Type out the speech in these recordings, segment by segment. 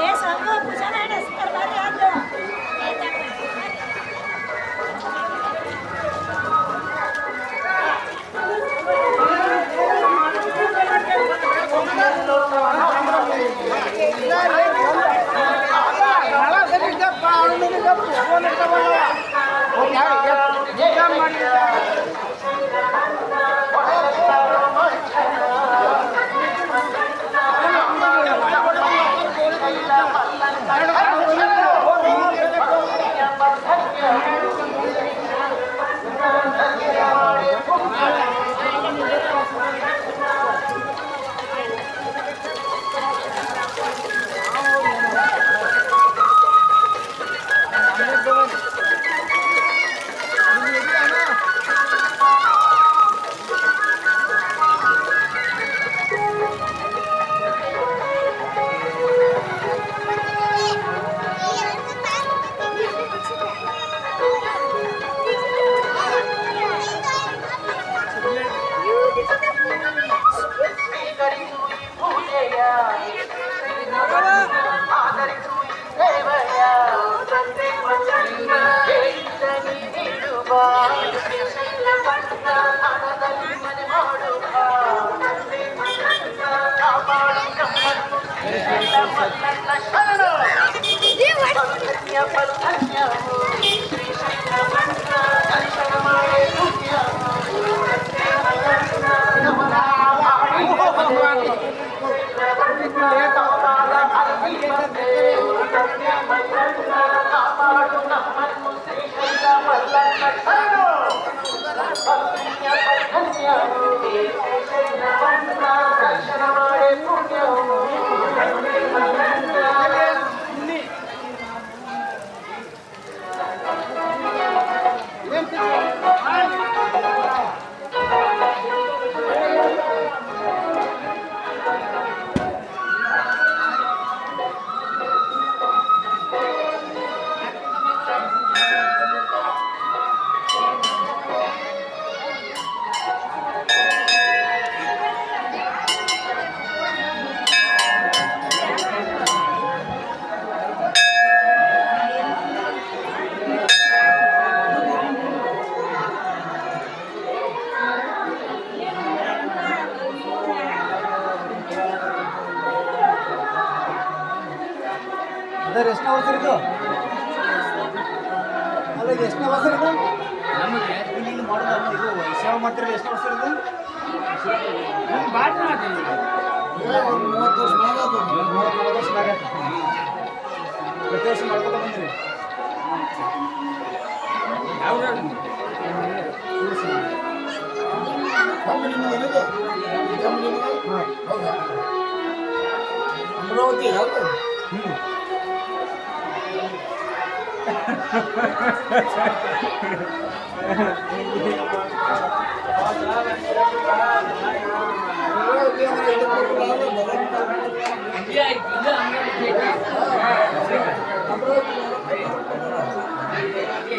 ಏ ಸಂಘ ಪೂಜಾ ನಡೆಸ್ತಾರೆ ಬರ್ರಿ ಅದು Yeah. ಅದರ ಎಷ್ಟು ಅವಸರ ಇದು ಅಲ್ಲ ಇದು ಎಷ್ಟು ಅವಸರ ಇದು ಇಲ್ಲಿ ಇಲ್ಲಿ ಮಾಡೋದು ಅಲ್ಲ, ಇದು ಸೇವೆ ಮಾಡ್ತಿರಲ್ಲ ಎಷ್ಟು ಅವಸರ ಇದು ಒಂದು ಮೂವತ್ತು ವರ್ಷ ಮೂವತ್ತು ವರ್ಷ ಆಗತ್ತೆ ಪ್ರತಿ ವರ್ಷ ಮಾಡ್ಕೊತ ಬಂದ್ರಿ. ಅಮರಾವತಿ ಯಾವುದು? Amaravati Yeah, I'm going to take it. I'm going to take it.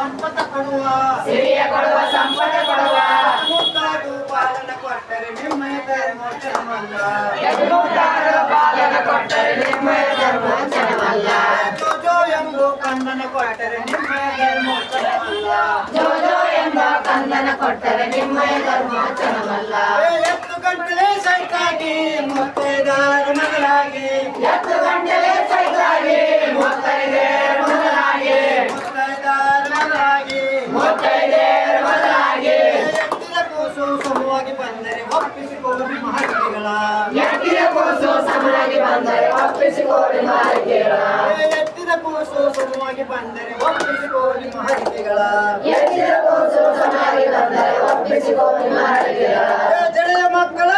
ಸಂಪದ ಕೊಡುವ ಸಿರಿಯ ಕೊಡುವ ಸಂಪದ ಕೊಡುವ ಮುತ್ತಾಡು ಪಾಲನ ಕೊಟ್ಟರೆ ನಿಮ್ಮಯ ಚರ್ಮಲ್ಲ ಜೋಜೋ ಎಂಬು ಕಂದನ ಕೊಟ್ಟರೆ ನಿಮ್ಮಯ ಕಂದನ ಕೊಟ್ಟರೆ ನಿಮ್ಮಯ ಧರ್ಮೋಚನವಲ್ಲ ಚರ್ಮಲ್ಲ ಎತ್ತು ಗಂಟಲೆ ಸೈತಾಗಿ ಮುತ್ತೈದಾರ ಮಗಳಾಗಿ. ಎತ್ತು ಗಂಟಲೆ ಸೈತಾಗಿ ಮುತ್ತೈದೆಯರ ಮೊದಲಾಗಿ ಮುತ್ತೈದಾರ ಮಗಳಾಗಿ ಮುತ್ತೈದೆಯರ ಮೊದಲಾಗಿ ಎತ್ತಿದ ಕೂಸು ಸಮವಾಗಿ ಬಂದರೆ ಒಪ್ಪಿಸಿಕೊಳ್ಳಿ ಎತ್ತಿನ ಕೂಸು ಸಮನಾಗಿ ಬಂದರೆ ಒಪ್ಪಿಸಿಕೊಳ್ಳಿ ಮಾರಿಕೆಗಳ ಎತ್ತಿದ ಕೂಸು ಸಮವಾಗಿ ಬಂದರೆ ಒಪ್ಪಿಸಿಕೊಳ್ಳಿ ಮಾರಿಕೆಗಳ ಎತ್ತಿನ ಕೂಸು ಸಮನಾಗಿ ಬಂದರೆ ಒಪ್ಪಿಸಿಕೊಳ್ಳಿ ಮಾರಿಕೆಗಳ ಜಡೆಯ ಮಕ್ಕಳ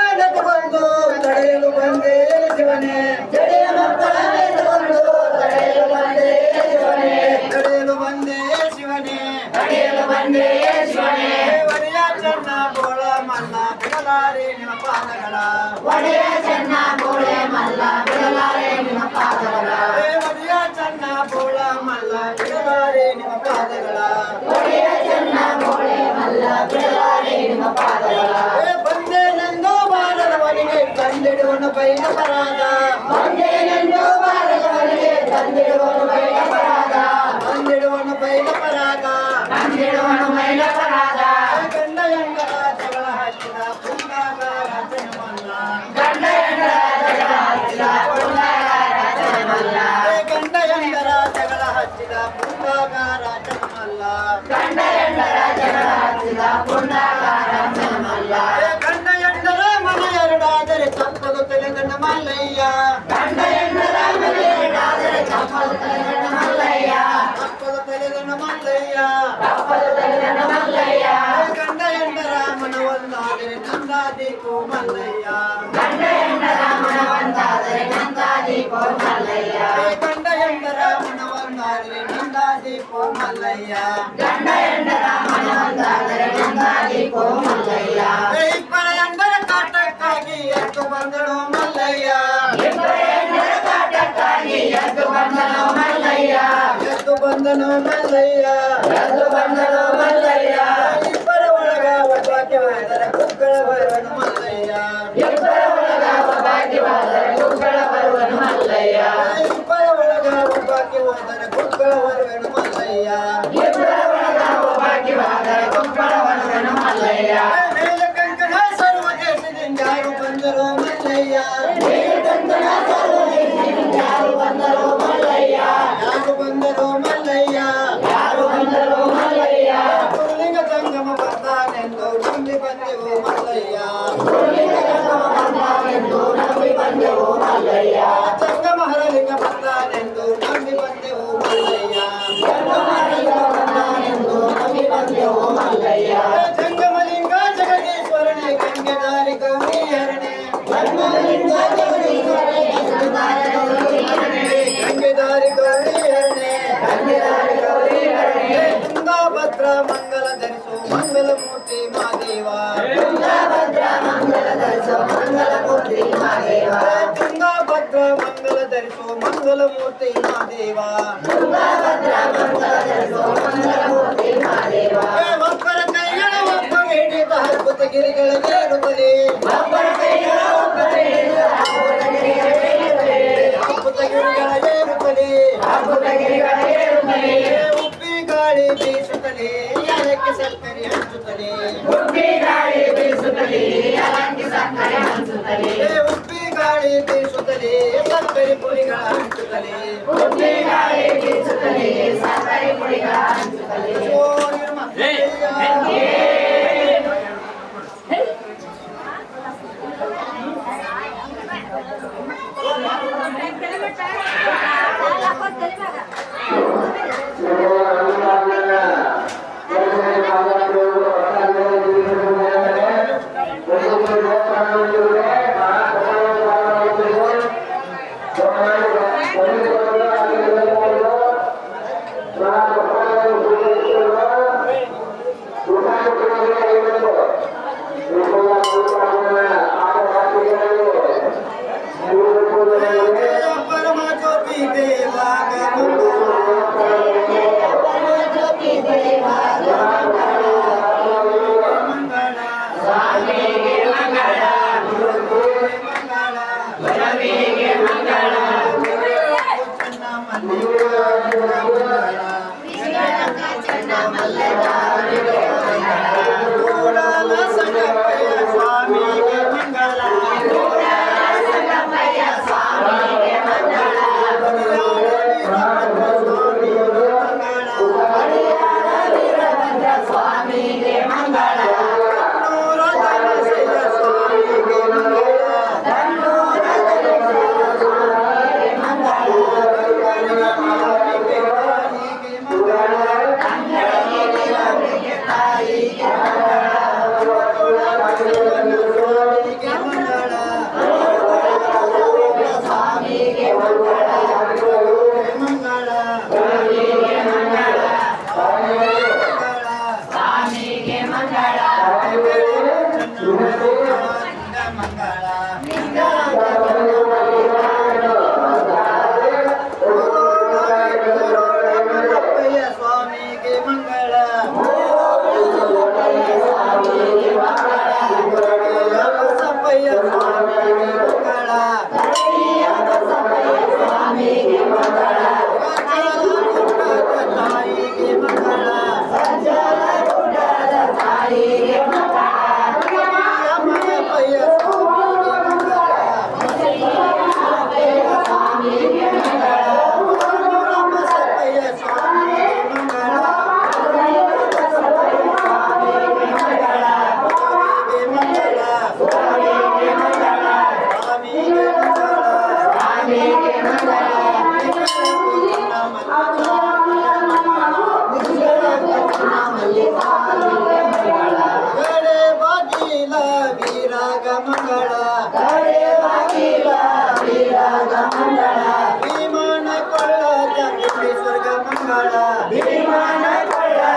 ಬಂದು ತಡೆಯಲು ಬಂದೇ ಶಿವನೇ. ಜಡೆಯ ಮಕ್ಕಳ ಎತ್ತುಕೊಂಡು ತಡೆಯಲು ಬಂದೇ ಶಿವನೇ. ತಡೆಯಲು ಬಂದೇ ಶಿವನೇ ತಡೆಯಲು ಬಂದೇ ಶಿವನೇ. ಬಿಡಲಾರೆ ನಿಮ್ಮ ಪಾದಗಳ ಒಡೆಯ ಚೆನ್ನ ಬೋಳೆ ಮಲ್ಲ ಬಿಡಲಾರೆ ನಿಮ್ಮ ಪಾದಗಳ ಏ ಒಡೆಯ ಚೆನ್ನ ಬೋಳ ಮಲ್ಲ ಬಿಡಲಾರೆ ನಿಮ್ಮ ಪಾದಗಳ ಒಡೆಯ ಚೆನ್ನ ಬೋಳೆ ಮಲ್ಲ ಬಿಡಲಾರೆ ನಿಮ್ಮ ಪಾದಗಳ ಏ ಬಂದೆ ನಂದು ಬಾರದವನಿಗೆ ಕಂದಿಡುವನು ಬೈಲ ಪರಾದ ಬಂದೇನೆಂದು ಬಾರದವರಿಗೆ ತಂದಿಡುವನು ಬೈಲ ಪರಾದ మల్లయ్యా కండ ఎండరా మల్లయ్య తప్పదు తల్లిదండ మల్లయ్య తప్పదు తల్లిదండ మల్లయ్య తప్పదు తల్లిదండ మల్లయ్య కండ ఎండరా మన వందాదిరి నందాదీపో మల్లయ్య కండ ఎండరా మన వందాదిరి నందాదీపో మల్లయ్య కండ ఎండరా మన కోమల్లయ్యా గండ ఎండ రామనాథ గండాలి కోమల్లయ్యా ఇప్పర ఎండల కాటక్కాగి ఎత్తు బందడు మల్లయ్యా ఇప్పర ఎండల కాటక్కాగి ఎత్తు బందడు మల్లయ్యా ఎత్తు బందను మల్లయ్యా ఎత్తు బందను మల్లయ్యా ఇప్పర ఒడగా ఒడ్బాకి మాదర కుక్కల జరో మల్లయ్య ಧರಿಸು ಮಂಗಲ ಮೂರ್ತಿ ಮಾದೇವ ತುಂಗಾಭದ್ರ ಮಂಗಲ ಧರಿಸು ಮಂಗಲ ಮೂರ್ತಿ ಮಾದೇವ ಒಬ್ಬರ ಕೈಗಳ ಒಬ್ಬ ಹಿಡಿದ ಅದ್ಭುತ ಗಿರಿಗಳಿಗೆ ಇರುತ್ತದೆ ಒಬ್ಬರ ಕೈಗಳ ಒಬ್ಬರ ಹಿಡಿದ ಅದ್ಭುತ ಗಿರಿಗಳಿಗೆ ಇರುತ್ತದೆ ಅದ್ಭುತ ಗಿರಿಗಳಿಗೆ ಇರುತ್ತದೆ ಉಪ್ಪಿ ಗಾಳಿ ಬೀಸುತ್ತದೆ ಅದಕ್ಕೆ ಸಕ್ಕರೆ ಹಂಚುತ್ತದೆ ಉಪ್ಪಿ ಗಾಳಿ ಬೀಸುತ್ತದೆ ಅದಕ್ಕೆ ಸಕ್ಕರೆ ಹಂಚುತ್ತದೆ ಉಪ್ಪಿ ಗಾಳಿ ಬೀಸುತ್ತದೆ ಸಕ್ಕರೆ ಪುಡಿಗಳ ಹಂಚುತ್ತದೆ ಉಪ್ಪಿ ಗಾಳಿ ಬೀಸುತ್ತದೆ ಸಕ್ಕರೆ ಪುಡಿಗಳ ಹಂಚುತ್ತದೆ ಓ भीमान कळला